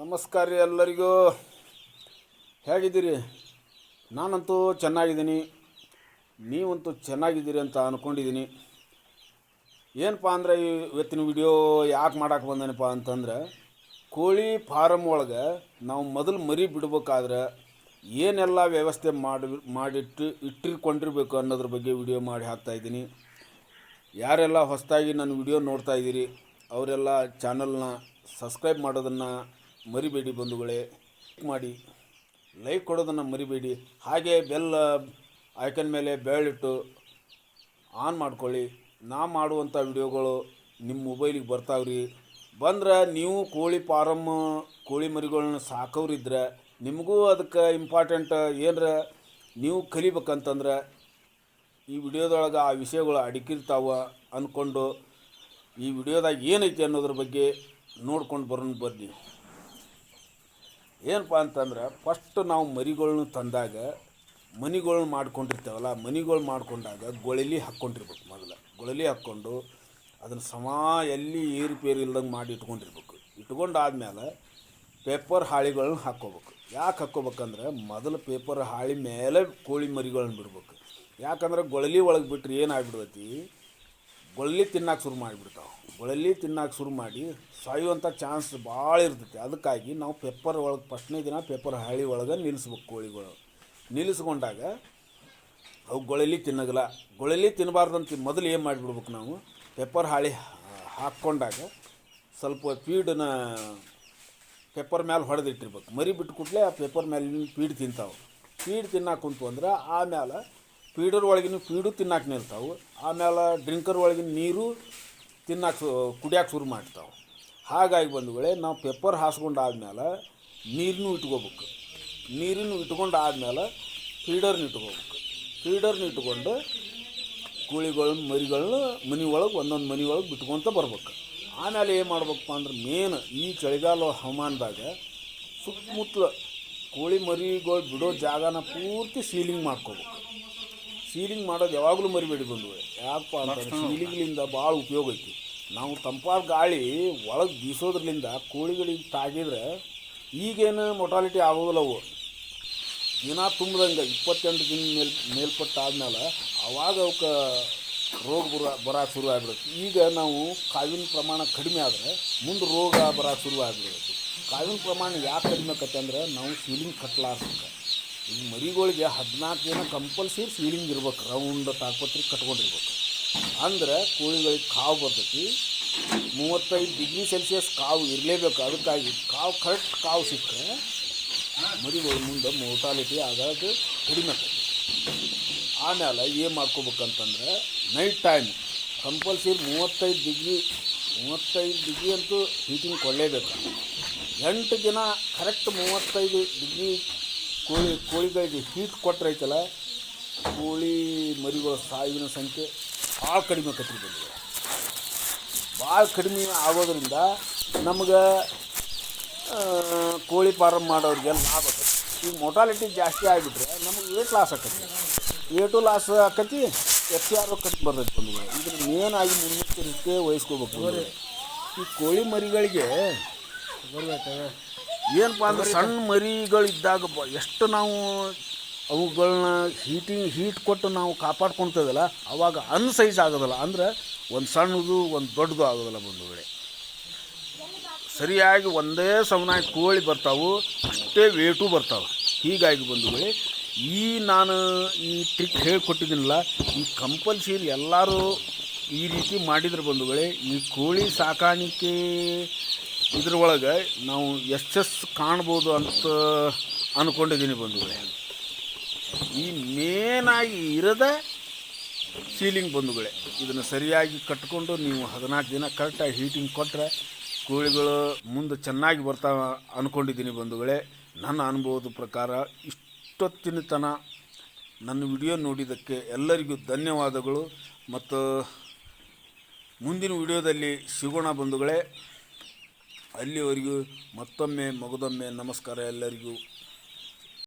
ನಮಸ್ಕಾರ ರೀ ಎಲ್ಲರಿಗೂ. ಹೇಗಿದ್ದೀರಿ? ನಾನಂತೂ ಚೆನ್ನಾಗಿದ್ದೀನಿ. ನೀವಂತೂ ಚೆನ್ನಾಗಿದ್ದೀರಿ ಅಂತ ಅಂದ್ಕೊಂಡಿದ್ದೀನಿ ಏನಪ್ಪ ಅಂದ್ರೆ ಇವತ್ತಿನ ವಿಡಿಯೋ ಯಾಕೆ ಮಾಡಕ್ಕೆ ಬಂದೇನಪ್ಪ ಅಂತಂದ್ರೆ, ಕೋಳಿ ಫಾರಮ್ ಒಳಗೆ ನಾವು ಮೊದಲು ಮರಿ ಬಿಡ್ಬೇಕಾದ್ರೆ ಏನೆಲ್ಲ ವ್ಯವಸ್ಥೆ ಮಾಡಿ, ಮಾಡಿಟ್ಟು ಇಟ್ಟಿರ್ಕೊಂಡಿರ್ಬೇಕು ಅನ್ನೋದ್ರ ಬಗ್ಗೆ ವಿಡಿಯೋ ಮಾಡಿ ಹಾಕ್ತಾಯಿದ್ದೀನಿ ಯಾರೆಲ್ಲ ಹೊಸದಾಗಿ ನನ್ನ ವಿಡಿಯೋ ನೋಡ್ತಾ ಇದ್ದೀರಿ, ಅವರೆಲ್ಲ ಚಾನಲ್ನ ಸಬ್ಸ್ಕ್ರೈಬ್ ಮಾಡೋದನ್ನು ಮರಿಬೇಡಿ ಬಂಧುಗಳೇ ಮಾಡಿ. ಲೈಕ್ ಕೊಡೋದನ್ನು ಮರಿಬೇಡಿ. ಹಾಗೆ ಬೆಲ್ ಐಕನ್ ಮೇಲೆ ಬೆಳ್ಳಿಟ್ಟು ಆನ್ ಮಾಡ್ಕೊಳ್ಳಿ. ನಾ ಮಾಡುವಂಥ ವಿಡಿಯೋಗಳು ನಿಮ್ಮ ಮೊಬೈಲಿಗೆ ಬರ್ತಾವ್ರಿ. ಬಂದ್ರೆ ನೀವು ಕೋಳಿ ಫಾರಮ್, ಕೋಳಿ ಮರಿಗಳನ್ನ ಸಾಕೋರಿದ್ರೆ ನಿಮಗೂ ಅದಕ್ಕೆ ಇಂಪಾರ್ಟೆಂಟ್ ಏನರ ನೀವು ಕಲಿಬೇಕಂತಂದ್ರೆ ಈ ವಿಡಿಯೋದೊಳಗೆ ಆ ವಿಷಯಗಳು ಅಡಕಿರ್ತಾವ ಅಂದ್ಕೊಂಡು ಈ ವಿಡಿಯೋದಾಗ ಏನೈತಿ ಅನ್ನೋದ್ರ ಬಗ್ಗೆ ನೋಡ್ಕೊಂಡು ಬರೋಣ ಬರ್ರಿ ಏನಪ್ಪ ಅಂತಂದ್ರೆ ಫಸ್ಟ್ ನಾವು ಮರಿಗಳ್ನ ತಂದಾಗ, ಮನಿಗಳ್ನ ಮಾಡ್ಕೊಂಡಿರ್ತೇವಲ್ಲ ಮನಿಗಳು ಮಾಡ್ಕೊಂಡಾಗ ಗೊಳಲಿ ಹಾಕ್ಕೊಂಡಿರ್ಬೇಕು ಮೊದಲು. ಗೊಳಲಿ ಹಾಕ್ಕೊಂಡು ಅದನ್ನು ಸಮ ಎಲ್ಲಿ ಏರುಪೇರು ಇಲ್ದಂಗೆ ಮಾಡಿ ಇಟ್ಕೊಂಡಿರ್ಬೇಕು. ಇಟ್ಕೊಂಡಾದ್ಮೇಲೆ ಪೇಪರ್ ಹಾಳಿಗಳನ್ನ ಹಾಕ್ಕೋಬೇಕು. ಯಾಕೆ ಹಾಕ್ಕೋಬೇಕಂದ್ರೆ, ಮೊದಲು ಪೇಪರ್ ಹಾಳಿ ಮೇಲೆ ಕೋಳಿ ಮರಿಗಳನ್ನ ಬಿಡ್ಬೇಕು. ಯಾಕಂದ್ರೆ ಗೊಳಲಿ ಒಳಗೆ ಬಿಟ್ಟರೆ ಏನಾಗ್ಬಿಡ್ತೈತಿ ಗೊಳಲಿ ತಿನ್ನಕ್ಕೆ ಶುರು ಮಾಡಿಬಿಡ್ತಾವೆ. ಗೊಳ್ಳಿ ತಿನ್ನಕ್ಕೆ ಶುರು ಮಾಡಿ ಸಾಯುವಂಥ ಚಾನ್ಸ್ ಭಾಳ ಇರ್ತೈತಿ. ಅದಕ್ಕಾಗಿ ನಾವು ಪೇಪರ್ ಒಳಗೆ ಫಸ್ಟ್ನೇ ದಿನ ಪೇಪರ್ ಹಾಳಿ ಒಳಗೆ ನಿಲ್ಲಿಸ್ಬೇಕು ಕೋಳಿಗಳು. ನಿಲ್ಲಿಸ್ಕೊಂಡಾಗ ಅವು ಗೊಳಲಿ ತಿನ್ನಗಲ್ಲ. ಗೊಳಲಿ ತಿನ್ನಬಾರ್ದಂತ ಮೊದಲು ಏನು ಮಾಡಿಬಿಡ್ಬೇಕು ನಾವು? ಪೇಪರ್ ಹಾಳಿ ಹಾಕ್ಕೊಂಡಾಗ ಸ್ವಲ್ಪ ಫೀಡನ್ನ ಪೇಪರ್ ಮ್ಯಾಲೆ ಹೊಡೆದಿಟ್ಟಿರ್ಬೇಕು. ಮರಿ ಬಿಟ್ಟು ಕೂಡಲೇ ಆ ಪೇಪರ್ ಮ್ಯಾಲಿನ ಫೀಡ್ ತಿಂತಾವೆ. ಫೀಡ್ ತಿನ್ನಕ್ಕೆ ಕುಂತು ಅಂದ್ರೆ ಆಮೇಲೆ ಫೀಡರ್ ಒಳಗಿನ ಫೀಡು ತಿನ್ನಕ್ಕೆ ನಿಲ್ತಾವೆ. ಆಮೇಲೆ ಡ್ರಿಂಕರ್ ಒಳಗಿನ ನೀರು ತಿನ್ನಕ್ಕೆ ಕುಡಿಯೋಕೆ ಶುರು ಮಾಡ್ತಾವೆ. ಹಾಗಾಗಿ ಬಂದುಗಳೇ ನಾವು ಪೇಪರ್ ಹಾಸ್ಕೊಂಡಾದ್ಮೇಲೆ ನೀರನ್ನು ಇಟ್ಕೋಬೇಕು. ನೀರನ್ನು ಇಟ್ಕೊಂಡು ಆದಮೇಲೆ ಫೀಡರ್ನ ಇಟ್ಕೋಬೇಕು. ಫೀಡರ್ನ ಇಟ್ಕೊಂಡು ಕೋಳಿಗಳನ್ನ ಮರಿಗಳನ್ನ ಮನೆ ಒಳಗೆ, ಒಂದೊಂದು ಮನೆ ಒಳಗೆ ಬಿಟ್ಕೊತ ಬರ್ಬೇಕು. ಆಮೇಲೆ ಏನು ಮಾಡ್ಬೇಕಪ್ಪ ಅಂದ್ರೆ ಮೇನ್ ಈ ಚಳಿಗಾಲ ಹವಾಮಾನದಾಗ ಸುತ್ತಮುತ್ತಲು ಕೋಳಿ ಮರಿಗಳು ಬಿಡೋ ಜಾಗನ ಪೂರ್ತಿ ಸೀಲಿಂಗ್ ಮಾಡ್ಕೋಬೇಕು. ಸೀಲಿಂಗ್ ಮಾಡೋದು ಯಾವಾಗಲೂ ಮರಿಬೇಡಿ ಬಂದು ಯಾಕಪ್ಪ ಅಂತಂದ್ರೆ ಸೀಲಿಂಗ್ಲಿಂದ ಭಾಳ ಉಪಯೋಗ ಐತಿ. ನಾವು ತಂಪಾದ ಗಾಳಿ ಒಳಗೆ ಬೀಸೋದ್ರಿಂದ ಕೋಳಿಗಳಿಗೆ ತಾಗಿದ್ರೆ ಈಗೇನು ಮೊಟಾಲಿಟಿ ಆಗೋದಿಲ್ಲ ಅವು. ದಿನ ತುಂಬ್ದಂಗೆ ಇಪ್ಪತ್ತೆಂಟು ದಿನ ಮೇಲ್ ಮೇಲ್ಪಟ್ಟು ಆದ್ಮೇಲೆ ಅವಾಗ ಅವಕ್ಕೆ ರೋಗ ಬರ ಬರೋಕ್ಕೆ ಶುರು ಆಗ್ಬಿಡುತ್ತೆ. ಈಗ ನಾವು ಕಾವಿನ ಪ್ರಮಾಣ ಕಡಿಮೆ ಆದರೆ ಮುಂದೆ ರೋಗ ಬರೋಕ್ಕೆ ಶುರು ಆಗ್ಬಿಡುತ್ತೆ. ಕಾವಿನ ಪ್ರಮಾಣ ಯಾಕೆ ಕಡಿಮೆ ಆಕತ್ತೆ ಅಂದ್ರೆ ನಾವು ಸೀಲಿಂಗ್ ಕಟ್ಲಾರ್ಬೇಕು ಈಗ ಮರಿಗಳಿಗೆ ಹದಿನಾಲ್ಕು ದಿನ ಕಂಪಲ್ಸರಿ ಸೀಲಿಂಗ್ ಇರ್ಬೇಕು ರೌಂಡ್ ತಾಪತ್ರಿ ಕಟ್ಕೊಂಡಿರ್ಬೇಕು. ಅಂದ್ರೆ ಕೋಳಿಗಳಿಗೆ ಕಾವು ಬರ್ತೈತಿ, ಮೂವತ್ತೈದು ಡಿಗ್ರಿ ಸೆಲ್ಸಿಯಸ್ ಕಾವು ಇರಲೇಬೇಕು. ಅದಕ್ಕಾಗಿ ಕಾವು ಕರೆಕ್ಟ್ ಕಾವು ಸಿಕ್ಕರೆ ಮರಿಗಳ ಮುಂದೆ ಮೋರ್ಟಾಲಿಟಿ ಆಗೋದು ಕಡಿಮೆ ಆಗ್ತದೆ ಆಮೇಲೆ ಏನು ಮಾಡ್ಕೋಬೇಕಂತಂದ್ರೆ ನೈಟ್ ಟೈಮ್ ಕಂಪಲ್ಸರಿ ಮೂವತ್ತೈದು ಡಿಗ್ರಿ ಮೂವತ್ತೈದು ಡಿಗ್ರಿ ಅಂತೂ ಹೀಟಿಂಗ್ ಕೊಡಲೇಬೇಕು. ಎಂಟು ದಿನ ಕರೆಕ್ಟ್ ಮೂವತ್ತೈದು ಡಿಗ್ರಿ ಕೋಳಿ, ಕೋಳಿಗಳಿಗೆ ಹೀಟ್ ಕೊಟ್ಟರೈತಲ್ಲ ಕೋಳಿ ಮರಿಗಳ ಸಾವಿನ ಸಂಖ್ಯೆ ಭಾಳ ಕಡಿಮೆ ಆಕತ್ರಿ ಬಂದಿದೆ. ಭಾಳ ಕಡಿಮೆ ಆಗೋದ್ರಿಂದ ನಮ್ಗೆ ಕೋಳಿ ಫಾರಮ್ ಮಾಡೋರಿಗೆ ಲಾಭ ಆಕತಿ ಈಗ ಮೊಟಾಲಿಟಿ ಜಾಸ್ತಿ ಆಗಿಬಿಟ್ರೆ ನಮಗೆ ಏಟ್ ಲಾಸ್ ಆಕತಿ. ಏಟು ಲಾಸ್ ಆಕತಿ ಎಫ್ ಸಿ ಆರ್ ಕಟ್ಟಿ ಬರ್ತೈತೆ ಬಂದಿದೆ ಇದ್ರ ಮೇನ್ ಆಗಿ ಮುನ್ನೆಚ್ಚರಿಕೆ ವಹಿಸ್ಕೋಬೇಕು. ಈ ಕೋಳಿ ಮರಿಗಳಿಗೆ ಏನಪ್ಪ ಅಂದ್ರೆ ಸಣ್ಣ ಮರಿಗಳಿದ್ದಾಗ ಬ ಎಷ್ಟು ನಾವು ಅವುಗಳನ್ನ ಹೀಟಿಂಗ್ ಹೀಟ್ ಕೊಟ್ಟು ನಾವು ಕಾಪಾಡ್ಕೊಳ್ತೇವಲ್ಲ ಅವಾಗ ಅನ್ಸೈಜ್ ಆಗೋದಲ್ಲ. ಅಂದ್ರೆ ಒಂದು ಸಣ್ಣದು ಒಂದು ದೊಡ್ಡದು ಆಗೋದಿಲ್ಲ ಬಂಧುಗಳೇ ಸರಿಯಾಗಿ ಒಂದೇ ಸಮನಾಗಿ ಕೋಳಿ ಬರ್ತಾವು ಅಷ್ಟೇ ವೇಟು ಬರ್ತಾವೆ. ಹೀಗಾಗಿ ಬಂಧುಗಳೇ ಈ ನಾನು ಈ ಟ್ರಿಕ್ ಹೇಳ್ಕೊಟ್ಟಿದ್ದೀನಲ್ಲ ಈ ಕಂಪಲ್ಸರಿ ಎಲ್ಲರೂ ಈ ರೀತಿ ಮಾಡಿದ್ರೆ ಬಂಧುಗಳೇ ಈ ಕೋಳಿ ಸಾಕಾಣಿಕೆ ಇದ್ರೊಳಗೆ ನಾವು ಯಶಸ್ಸು ಕಾಣ್ಬೋದು ಅಂತ ಅಂದ್ಕೊಂಡಿದ್ದೀನಿ ಬಂಧುಗಳೇ. ಈ ಮೇನಾಗಿ ಇರದ ಸೀಲಿಂಗ್ ಬಂಧುಗಳೇ. ಇದನ್ನು ಸರಿಯಾಗಿ ಕಟ್ಕೊಂಡು ನೀವು ಹದಿನಾಲ್ಕು ದಿನ ಕರೆಕ್ಟಾಗಿ ಹೀಟಿಂಗ್ ಕೊಟ್ಟರೆ ಕೋಳಿಗಳು ಮುಂದೆ ಚೆನ್ನಾಗಿ ಬರ್ತಾವೆ ಅಂದ್ಕೊಂಡಿದ್ದೀನಿ ಬಂಧುಗಳೇ. ನನ್ನ ಅನುಭವದ ಪ್ರಕಾರ ಇಷ್ಟೊತ್ತಿನ ತನ ನನ್ನ ವಿಡಿಯೋ ನೋಡಿದ್ದಕ್ಕೆ ಎಲ್ಲರಿಗೂ ಧನ್ಯವಾದಗಳು. ಮತ್ತು ಮುಂದಿನ ವಿಡಿಯೋದಲ್ಲಿ ಸಿಗೋಣ ಬಂಧುಗಳೇ. ಅಲ್ಲಿವರೆಗೂ ಮತ್ತೊಮ್ಮೆ ಮಗದೊಮ್ಮೆ ನಮಸ್ಕಾರ ಎಲ್ಲರಿಗೂ.